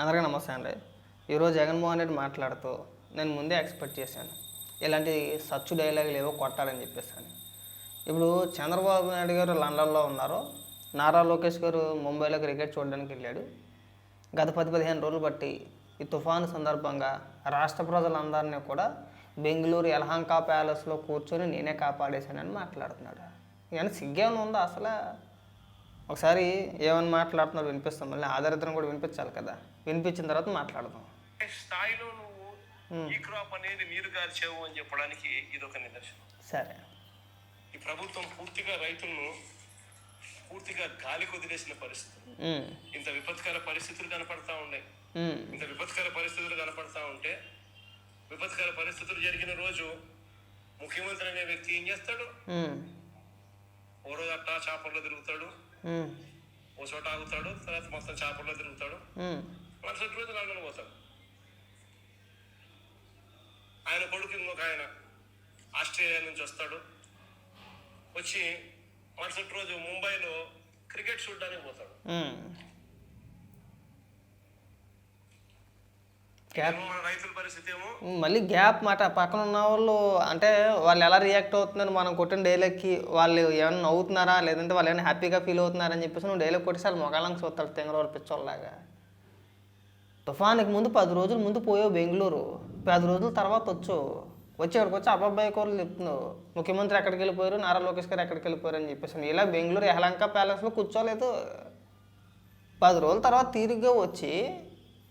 అందరికీ నమస్తే అండి. ఈరోజు జగన్మోహన్ రెడ్డి మాట్లాడుతూ నేను ముందే ఎక్స్పెక్ట్ చేశాను. ఇలాంటి సచ్చు డైలాగులు ఏవో కొట్టాలని చెప్పేసాను ఇప్పుడు చంద్రబాబు నాయుడు గారు లండన్లో ఉన్నారు. నారా లోకేష్ గారు ముంబైలో క్రికెట్ చూడడానికి వెళ్ళాడు. గత పది పదిహేను రోజులు బట్టి ఈ తుఫాను సందర్భంగా రాష్ట్ర ప్రజలందరినీ కూడా బెంగళూరు యలహంక ప్యాలెస్లో కూర్చొని నేనే కాపాడేశానని మాట్లాడుతున్నాడు. కానీ సిగ్గేమైనా ఉందా అసలు? ఒకసారి ఏమని మాట్లాడుతున్నాడు వినిపిస్తాం మళ్ళీ ఆధారితను కూడా వినిపించాలి కదా. వినిపించిన తర్వాత మాట్లాడదాం. స్థాయిలో నువ్వు ఈ క్రాప్ అనేది నీరు గార్చావు అని చెప్పడానికి ఇది ఒక నిదర్శనం. సరే. ఈ ప్రభుత్వం పూర్తిగా రైతులను పూర్తిగా గాలి కుదిరేసిన పరిస్థితి. ఇంత విపత్కర పరిస్థితులు కనపడతా ఉన్నాయి. ఇంత విపత్కర పరిస్థితులు కనపడతా ఉంటే విపత్కర పరిస్థితులు జరిగిన రోజు ముఖ్యమంత్రి అనే వ్యక్తి ఏం చేస్తాడు? ఓ రోజు అట్టా చేపల్లో తిరుగుతాడు. ఓ చోట ఆగుతాడు తర్వాత మొత్తం చేపల్లో తిరుగుతాడు. మరుసటి రోజు లండన్ పోతాడు. ఆయన కొడుకు ఇంకొక ఆయన ఆస్ట్రేలియా నుంచి వస్తాడు. వచ్చి మరుసటి రోజు ముంబైలో క్రికెట్ చూడడానికి పోతాడు ఉమ్. గ్యాప్ ఏమో మన రైతుల పరిస్థితి ఏమో. మళ్ళీ గ్యాప్ మాట. పక్కన ఉన్న వాళ్ళు అంటే వాళ్ళు ఎలా రియాక్ట్ అవుతున్నారు? మనం కొట్టిన డైలాగ్కి వాళ్ళు ఏమైనా నవ్వుతున్నారా? లేదంటే వాళ్ళు ఏమైనా హ్యాపీగా ఫీల్ అవుతున్నారా అని చెప్పేసి నువ్వు డైలాగ్ కొట్టేసి వాళ్ళు మొగాళ్ళకి చూస్తాడు తెంగరవాళ్ళు పిచ్చోళ్ళలాగా. తుఫానికి ముందు పది రోజుల ముందు పోయావు బెంగళూరు. పది రోజుల తర్వాత వచ్చు వచ్చి ఇక్కడికి వచ్చి అబ్బాయి కూరలు చెప్తున్నావు ముఖ్యమంత్రి ఎక్కడికి వెళ్ళిపోయారు? నారా లోకేష్ గారు ఎక్కడికి వెళ్ళిపోయారు అని చెప్పేసి ఇలా బెంగళూరు యహలంక ప్యాలెస్లో కూర్చోలేదు. పది రోజుల తర్వాత తీరిగ్గా వచ్చి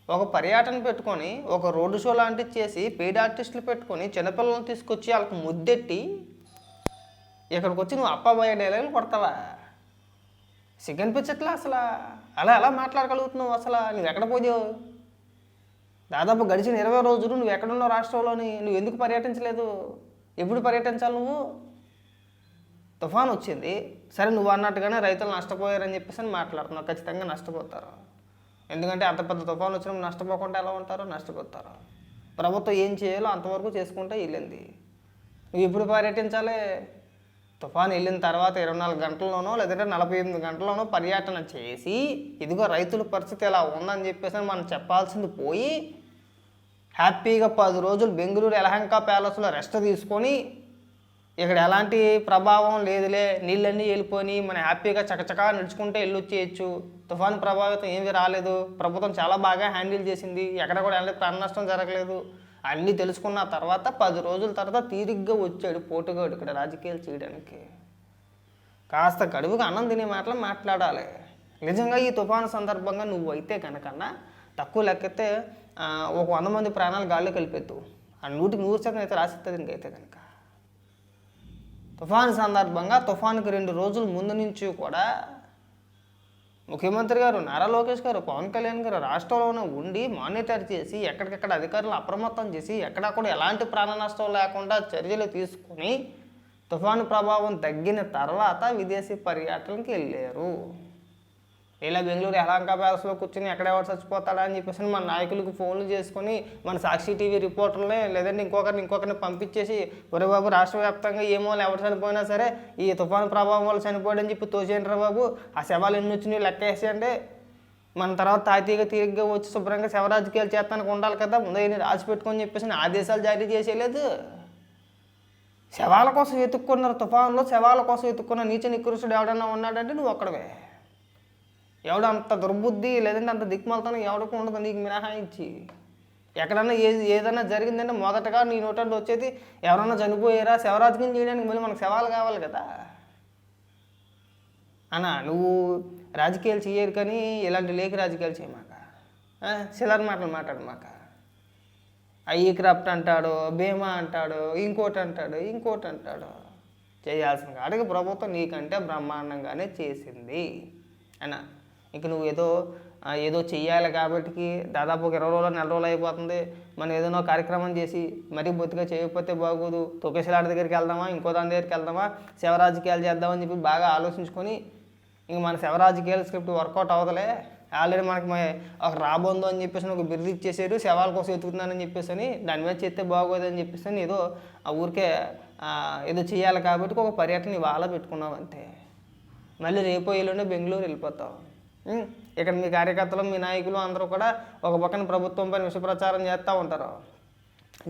ఒక పర్యటన పెట్టుకొని ఒక రోడ్డు షో లాంటిది చేసి పెయిడ్ ఆర్టిస్టులు పెట్టుకొని చిన్నపిల్లలను తీసుకొచ్చి వాళ్ళకి ముద్దెట్టి ఇక్కడికి వచ్చి నువ్వు అప్పాబాయ డైలాగులు కొడతావా? సిగ్గనిపించట్లా అసలు? అలా ఎలా మాట్లాడగలుగుతున్నావు అసలు? నువ్వు ఎక్కడ పోయావు? దాదాపు గడిచిన ఇరవై రోజులు నువ్వు ఎక్కడున్నావు రాష్ట్రంలోని? నువ్వు ఎందుకు పర్యటించలేదు? ఎప్పుడు పర్యటించాలి నువ్వు? తుఫాన్ వచ్చింది. సరే నువ్వు అన్నట్టుగానే రైతులు నష్టపోయారని చెప్పేసి అని మాట్లాడుతున్నావు. ఖచ్చితంగా నష్టపోతారు. ఎందుకంటే అంత పెద్ద తుఫాన్ వచ్చినప్పుడు నష్టపోకుండా ఎలా ఉంటారో నష్టపోతారు. ప్రభుత్వం ఏం చేయాలో అంతవరకు చేసుకుంటే వెళ్ళింది. నువ్వు ఎప్పుడు పర్యటించాలి? తుఫాన్ వెళ్ళిన తర్వాత ఇరవై నాలుగు గంటల్లోనో లేదంటే నలభై ఎనిమిది గంటల్లోనో పర్యటన చేసి ఇదిగో రైతుల పరిస్థితి ఎలా ఉందని చెప్పేసి అని మనం చెప్పాల్సింది పోయి హ్యాపీగా పది రోజులు బెంగళూరు ఎలహంకా ప్యాలెస్లో రెస్ట్ తీసుకొని ఇక్కడ ఎలాంటి ప్రభావం లేదులే. నీళ్ళన్నీ వెళ్ళిపోయి మనం హ్యాపీగా చకచకా నడుచుకుంటే వెళ్ళొచ్చేయచ్చు. తుఫాను ప్రభావితం ఏమీ రాలేదు. ప్రభుత్వం చాలా బాగా హ్యాండిల్ చేసింది. ఎక్కడ కూడా ఎలాంటి ప్రాణ నష్టం జరగలేదు. అన్నీ తెలుసుకున్న తర్వాత పది రోజుల తర్వాత తీరిగ్గా వచ్చాడు పోటుగాడు ఇక్కడ రాజకీయాలు చేయడానికి. కాస్త గడువుగా అన్నం తినే మాటలు మాట్లాడాలి. నిజంగా ఈ తుఫాను సందర్భంగా నువ్వు అయితే కనుకన్నా తక్కువ లెక్కతే ఒక వంద మంది ప్రాణాలు గాల్లో కలిపేద్దు. ఆ నూటికి నూరు శాతం అయితే రాసిస్తుంది ఇంకైతే కనుక తుఫాను సందర్భంగా తుఫానుకి రెండు రోజుల ముందు నుంచి కూడా ముఖ్యమంత్రి గారు నారా లోకేష్ గారు పవన్ కళ్యాణ్ గారు రాష్ట్రంలోనే ఉండి మానిటర్ చేసి ఎక్కడికెక్కడ అధికారులు అప్రమత్తం చేసి ఎక్కడా కూడా ఎలాంటి ప్రాణ నష్టం లేకుండా చర్యలు తీసుకుని తుఫాను ప్రభావం తగ్గిన తర్వాత విదేశీ పర్యటనకి వెళ్ళారు. ఇలా బెంగళూరు యలహంక ప్యాలెస్లో కూర్చొని ఎక్కడెవరు చచ్చిపోతాడా అని చెప్పేసి మన నాయకులకు ఫోన్లు చేసుకొని మన సాక్షి టీవీ రిపోర్టర్లే లేదంటే ఇంకొకరిని ఇంకొకరిని పంపించేసి ఒరే బాబు రాష్ట్ర వ్యాప్తంగా ఏమో ఎవరు చనిపోయినా సరే ఈ తుఫాను ప్రభావం వల్ల చనిపోయాడని చెప్పి తోచేయండి బాబు. ఆ శవాలు ఎన్ని వచ్చినాయి లెక్కేసేయండి మన తర్వాత తాతీగా తీరిగ్గా వచ్చి శుభ్రంగా శివరాజకీయాలు చేస్తానికి ఉండాలి కదా. ముందు ఇన్ని రాసి పెట్టుకొని చెప్పేసి ఆదేశాలు జారీ చేసేయలేదు. శవాల కోసం వెతుక్కున్నారు తుఫాన్లో శవాల కోసం వెతుక్కున్న నీచ నికృష్టుడు ఎవడన్నా ఉన్నాడంటే నువ్వు ఒక్కడవే. ఎవడు అంత దుర్బుద్ధి లేదంటే అంత దిక్మలతనం ఎవడికి ఉండదు నీకు మినహాయించి. ఎక్కడన్నా ఏ ఏదైనా జరిగిందంటే మొదటగా నీ నోటంటే వచ్చేది ఎవరన్నా చనిపోయారా? శవరాజకీయం చేయడానికి మళ్ళీ మనకు శవాలు కావాలి కదా. అన్న నువ్వు రాజకీయాలు చేయరు కానీ ఇలాంటి లేఖ రాజకీయాలు చేయమాక. చిల్లర మాటలు మాట్లాడమాక. అయ్యి క్రాఫ్ట్ అంటాడు బీమా అంటాడు ఇంకోటి అంటాడు ఇంకోటి అంటాడు. చేయాల్సిన కాడికి ప్రభుత్వం నీకంటే బ్రహ్మాండంగానే చేసింది. అన్న ఇక నువ్వు ఏదో ఏదో చెయ్యాలి కాబట్టి దాదాపు ఒక ఇరవై రోజులు నెల రోజులు అయిపోతుంది. మనం ఏదైనా కార్యక్రమం చేసి మరీ బొత్తిగా చేయకపోతే బాగోదు. తొకేసిలాడి దగ్గరికి వెళ్దామా ఇంకో దాని దగ్గరికి వెళ్దామా శివ రాజకీయాలు చేద్దామని చెప్పి బాగా ఆలోచించుకొని ఇంక మన శివ రాజకీయాల స్క్రిప్ట్ వర్కౌట్ అవ్వదులే ఆల్రెడీ మనకి ఒక రాబోందో అని చెప్పేసి ఒక బిరుదు ఇచ్చేసారు. శవాల కోసం ఎతుకుతున్నానని చెప్పేసి అని దాని మీద చేస్తే బాగోదు అని చెప్పేసి ఏదో ఆ ఊరికే ఏదో చేయాలి కాబట్టి ఒక పర్యటన ఇవాళ పెట్టుకున్నావు అంతే. మళ్ళీ రేపు ఎల్లుండి బెంగళూరు వెళ్ళిపోతావు ఇక్కడ మీ కార్యకర్తలు మీ నాయకులు అందరూ కూడా ఒక పక్కన ప్రభుత్వం పైన విష ప్రచారం చేస్తూ ఉంటారు.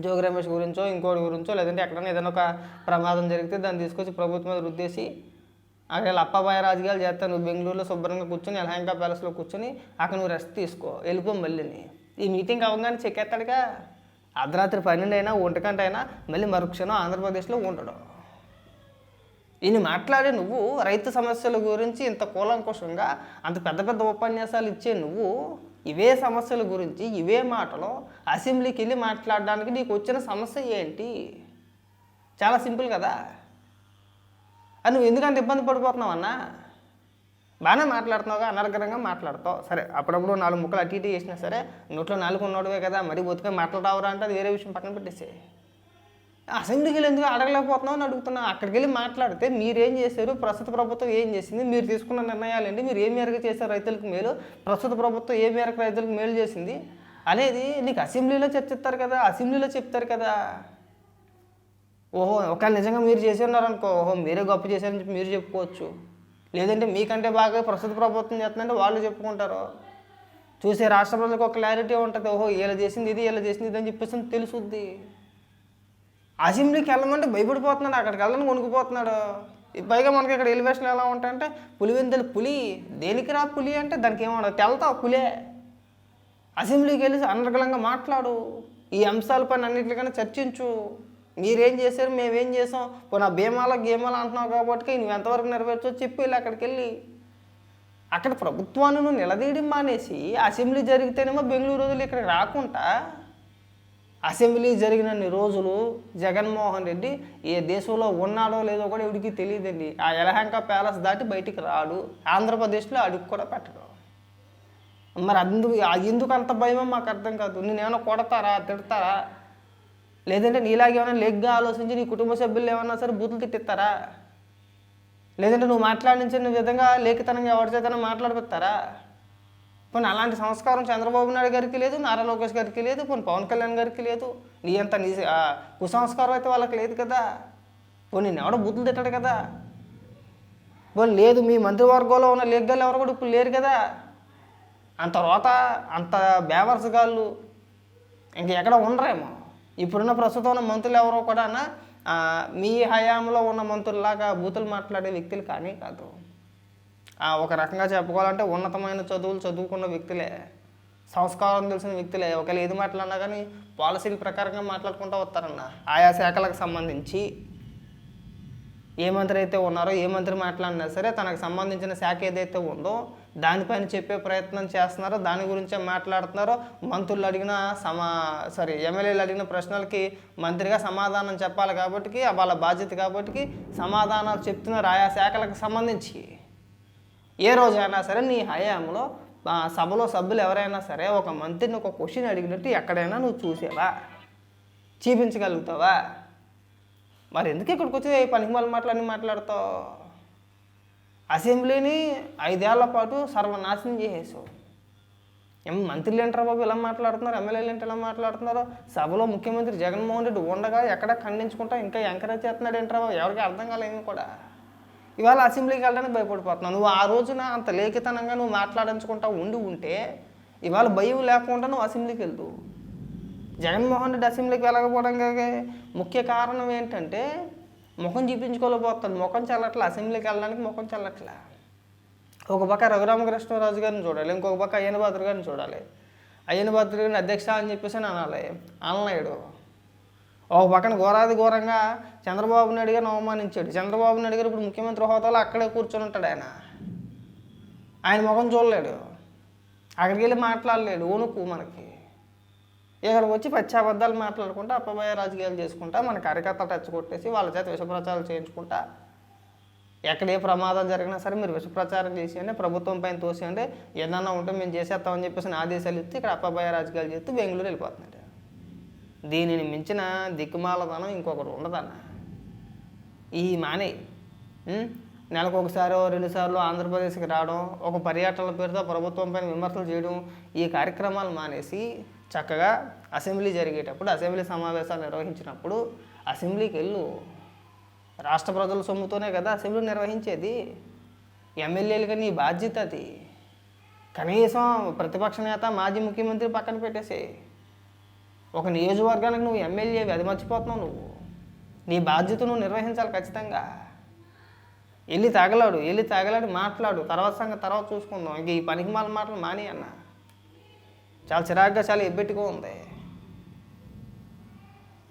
జోగి రమేష్ గురించో ఇంకోటి గురించో లేదంటే ఎక్కడైనా ఏదైనా ఒక ప్రమాదం జరిగితే దాన్ని తీసుకొచ్చి ప్రభుత్వం మీద రుద్దేసి అక్కడ అప్పబాయ రాజకీయాలు చేస్తాను నువ్వు బెంగళూరులో శుభ్రంగా కూర్చొని ఎలహంకా ప్యాలెస్లో కూర్చొని అక్కడ నువ్వు రెస్ట్ తీసుకో వెళ్ళిపో మళ్ళీని. ఈ మీటింగ్ అవ్వగానే చెక్కేస్తాడుగా అర్ధరాత్రి పన్నెండు అయినా ఒంటి గంట అయినా మళ్ళీ మరుక్షణం ఆంధ్రప్రదేశ్లో ఉండడం. ఈయన మాట్లాడే నువ్వు రైతు సమస్యల గురించి ఇంత కూలంకుషంగా అంత పెద్ద పెద్ద ఉపన్యాసాలు ఇచ్చే నువ్వు ఇవే సమస్యల గురించి ఇవే మాటలు అసెంబ్లీకి వెళ్ళి మాట్లాడడానికి నీకు వచ్చిన సమస్య ఏంటి? చాలా సింపుల్ కదా. అది నువ్వు ఎందుకంత ఇబ్బంది పడిపోతున్నావు అన్నా? బాగానే మాట్లాడుతున్నావుగా అనర్గరంగా మాట్లాడతావు. సరే అప్పుడప్పుడు నాలుగు ముక్కలు అటు ఇటు చేసినా సరే నోట్లో నాలుగు ఉన్నాడువే కదా మరి బతికే మాట్లాడవరా అంటే అది వేరే విషయం పక్కన పెట్టేసే అసెంబ్లీకి వెళ్ళి ఎందుకు అడగలేకపోతున్నావు అని అడుగుతున్నా. అక్కడికి వెళ్ళి మాట్లాడితే మీరేం చేశారు? ప్రస్తుత ప్రభుత్వం ఏం చేసింది? మీరు తీసుకున్న నిర్ణయాలు మీరు ఏ మేరకు చేశారు రైతులకు మేలు? ప్రస్తుత ప్రభుత్వం ఏ మేరకు రైతులకు మేలు చేసింది? అనేది నీకు అసెంబ్లీలో చర్చిస్తారు కదా అసెంబ్లీలో చెప్తారు కదా. ఓహో ఒక నిజంగా మీరు చేసి ఉన్నారనుకో ఓహో మీరే గొప్ప చేశారని చెప్పి మీరు చెప్పుకోవచ్చు. లేదంటే మీకంటే బాగా ప్రస్తుత ప్రభుత్వం చేస్తుందంటే వాళ్ళు చెప్పుకుంటారు. చూసే రాష్ట్ర ప్రజలకు ఒక క్లారిటీ ఉంటుంది. ఓహో ఇలా చేసింది ఇది ఇలా చేసింది ఇది అని చెప్పేసి తెలుసుద్ది. అసెంబ్లీకి వెళ్ళమంటే భయపడిపోతున్నాడు అక్కడికి వెళ్ళని వణుకుపోతున్నాడు. పైగా మనకి ఇక్కడ ఎలివేషన్ ఎలా ఉంటాయంటే పులివెందులు పులి దేనికి రా పులి అంటే దానికి ఏమన్నా తెల్తావు పులే. అసెంబ్లీకి వెళ్ళి అనర్గళంగా మాట్లాడు ఈ అంశాలపైన అన్నింటికన్నా చర్చించు. మీరేం చేశారు మేమేం చేసాం పోనీ ఆ భీమాల గేమాల అంటున్నావు కాబట్టి నువ్వు ఎంతవరకు నెరవేర్చో చెప్పి వెళ్ళి అక్కడికి వెళ్ళి. అక్కడ ప్రభుత్వాన్ని నువ్వు నిలదీయడం మానేసి అసెంబ్లీ జరిగితేనేమో బెంగళూరు రోజులు ఇక్కడికి రాకుండా అసెంబ్లీ జరిగినన్ని రోజులు జగన్మోహన్ రెడ్డి ఏ దేశంలో ఉన్నాడో లేదో కూడా ఎవరికి తెలియదండి. ఆ ఎలహంక ప్యాలెస్ దాటి బయటికి రాడు. ఆంధ్రప్రదేశ్లో అడుగు కూడా పెట్టడు. మరి అందుకు ఎందుకు అంత భయమో మాకు అర్థం కాదు. నేనేమైనా కొడతారా తిడతారా? లేదంటే నీలాగే ఏమైనా లెగ్గా ఆలోచించి నీ కుటుంబ సభ్యులు ఏమన్నా సరే బూతులు తిట్టిస్తారా? లేదంటే నువ్వు మాట్లాడించిన విధంగా లేఖితనంగా ఎవరి చేత మాట్లాడిపిస్తారా పోనీ అలాంటి సంస్కారం చంద్రబాబు నాయుడు గారికి లేదు నారా లోకేష్ గారికి లేదు పోనీ పవన్ కళ్యాణ్ గారికి లేదు. నీ అంత నీ కుసంస్కారం అయితే వాళ్ళకి లేదు కదా. పోనీ నేను ఎవడో బూతులు తిట్టాడు కదా. పోనీ లేదు మీ మంత్రివర్గంలో ఉన్న లెగ్గలు ఎవరు కూడా ఇప్పుడు లేరు కదా. అంత రోత అంత బేవర్సగాళ్ళు ఇంక ఎక్కడ ఉండరేమో. ఇప్పుడున్న ప్రస్తుతం ఉన్న మంత్రులు ఎవరో కూడా మీ హయాంలో ఉన్న మంత్రుల్లాగా బూతులు మాట్లాడే వ్యక్తులు కానీ కాదు. ఒక రకంగా చెప్పుకోవాలంటే ఉన్నతమైన చదువులు చదువుకున్న వ్యక్తులే. సంస్కారం తెలిసిన వ్యక్తులే. ఒకవేళ ఏది మాట్లాడినా కానీ పాలసీల ప్రకారంగా మాట్లాడుకుంటూ వస్తారన్న. ఆయా శాఖలకు సంబంధించి ఏ మంత్రి అయితే ఉన్నారో ఏ మంత్రి మాట్లాడినా సరే తనకు సంబంధించిన శాఖ ఏదైతే ఉందో దానిపైన చెప్పే ప్రయత్నం చేస్తున్నారో దాని గురించే మాట్లాడుతున్నారో మంత్రులు అడిగిన సమా సారీ ఎమ్మెల్యేలు అడిగిన ప్రశ్నలకి మంత్రిగా సమాధానం చెప్పాలి కాబట్టి వాళ్ళ బాధ్యత కాబట్టి సమాధానాలు చెప్తున్నారు ఆయా శాఖలకు సంబంధించి. ఏ రోజైనా సరే నీ హయాంలో సభలో సభ్యులు ఎవరైనా సరే ఒక మంత్రిని ఒక క్వశ్చన్ అడిగినట్టు ఎక్కడైనా నువ్వు చూసావా? చూపించగలుగుతావా? మరి ఎందుకు ఇక్కడికి వచ్చి పనికి మళ్ళీ మాట్లాడి మాట్లాడతావు? అసెంబ్లీని ఐదేళ్ళ పాటు సర్వనాశనం చేసేసావు. ఏం మంత్రులు ఏంటారా బాబు ఇలా మాట్లాడుతున్నారు? ఎమ్మెల్యేలు ఏంటి ఇలా మాట్లాడుతున్నారు? సభలో ముఖ్యమంత్రి జగన్మోహన్ రెడ్డి ఉండగా ఎక్కడ ఖండించుకుంటా ఇంకా ఎంకరేజ్ చేస్తున్నాడు ఏంటారా బాబు? ఎవరికి అర్థం కాలేదు కూడా. ఇవాళ అసెంబ్లీకి వెళ్ళడానికి భయపడిపోతున్నావు. నువ్వు ఆ రోజున అంత లేఖితనంగా నువ్వు మాట్లాడించుకుంటా ఉండి ఉంటే ఇవాళ భయం లేకుండా నువ్వు అసెంబ్లీకి వెళ్తూ జగన్మోహన్ రెడ్డి అసెంబ్లీకి వెళ్ళకపోవడానికి ముఖ్య కారణం ఏంటంటే ముఖం చూపించుకోలేకపోతాడు ముఖం చల్లట్లే అసెంబ్లీకి వెళ్ళడానికి ముఖం చల్లట్లే. ఒక పక్క రఘురామకృష్ణరాజు గారిని చూడాలి ఇంకొక పక్క అయ్యన భద్ర గారిని చూడాలి. అయ్యన భద్ర గారిని అధ్యక్ష అని చెప్పేసి అని అనాలి. అనలేడు ఒక పక్కన ఘోరాది ఘోరంగా చంద్రబాబు నాయుడు గారిని అవమానించాడు. చంద్రబాబు నాయుడు గారు ఇప్పుడు ముఖ్యమంత్రి హోదాలో అక్కడే కూర్చొని ఉంటాడు ఆయన. ఆయన ముఖం చూడలేడు. అక్కడికి వెళ్ళి మాట్లాడలేడు. ఓనుకు మనకి. ఇక్కడికి వచ్చి పచ్చాబద్దాలు మాట్లాడుకుంటా అప్పబాయ రాజకీయాలు చేసుకుంటా మన కార్యకర్తలు టచ్ కొట్టేసి వాళ్ళ చేత విషప్రచారాలు చేయించుకుంటా ఎక్కడ ఏ ప్రమాదం జరిగినా సరే మీరు విషప్రచారం చేసేయండి ప్రభుత్వం పైన తోసేయండి ఏదన్నా ఉంటే మేము చేసేస్తామని చెప్పేసి ఆదేశాలు ఇస్తే ఇక్కడ అప్పబోయే రాజకీయాలు చేస్తూ బెంగళూరు వెళ్ళిపోతున్నాడు. దీనిని మించిన దిక్కుమాలదనం ఇంకొకటి ఉండదన్న. ఈ మానే నెలకు ఒకసారి రెండుసార్లు ఆంధ్రప్రదేశ్కి రావడం ఒక పర్యటనల పేరుతో ప్రభుత్వం పైన విమర్శలు చేయడం ఈ కార్యక్రమాలు మానేసి చక్కగా అసెంబ్లీ జరిగేటప్పుడు అసెంబ్లీ సమావేశాలు నిర్వహించినప్పుడు అసెంబ్లీకి వెళ్ళు. రాష్ట్ర ప్రజల సొమ్ముతోనే కదా అసెంబ్లీ నిర్వహించేది. ఎమ్మెల్యేలుగా నీ బాధ్యత అది. కనీసం ప్రతిపక్ష నేత మాజీ ముఖ్యమంత్రి పక్కన పెట్టేసేయి. ఒక నియోజకవర్గానికి నువ్వు ఎమ్మెల్యేవి అది మర్చిపోతున్నావు నువ్వు. నీ బాధ్యత నువ్వు నిర్వహించాలి ఖచ్చితంగా. వెళ్ళి తాగలాడు వెళ్ళి తాగలాడు మాట్లాడు. తర్వాత సంగతి తర్వాత చూసుకుందాం. ఇంక ఈ పనికి మాల మాటలు మాని అన్న చాలా చిరాగ్గా చాలా ఎబ్బెట్టుగా ఉంది.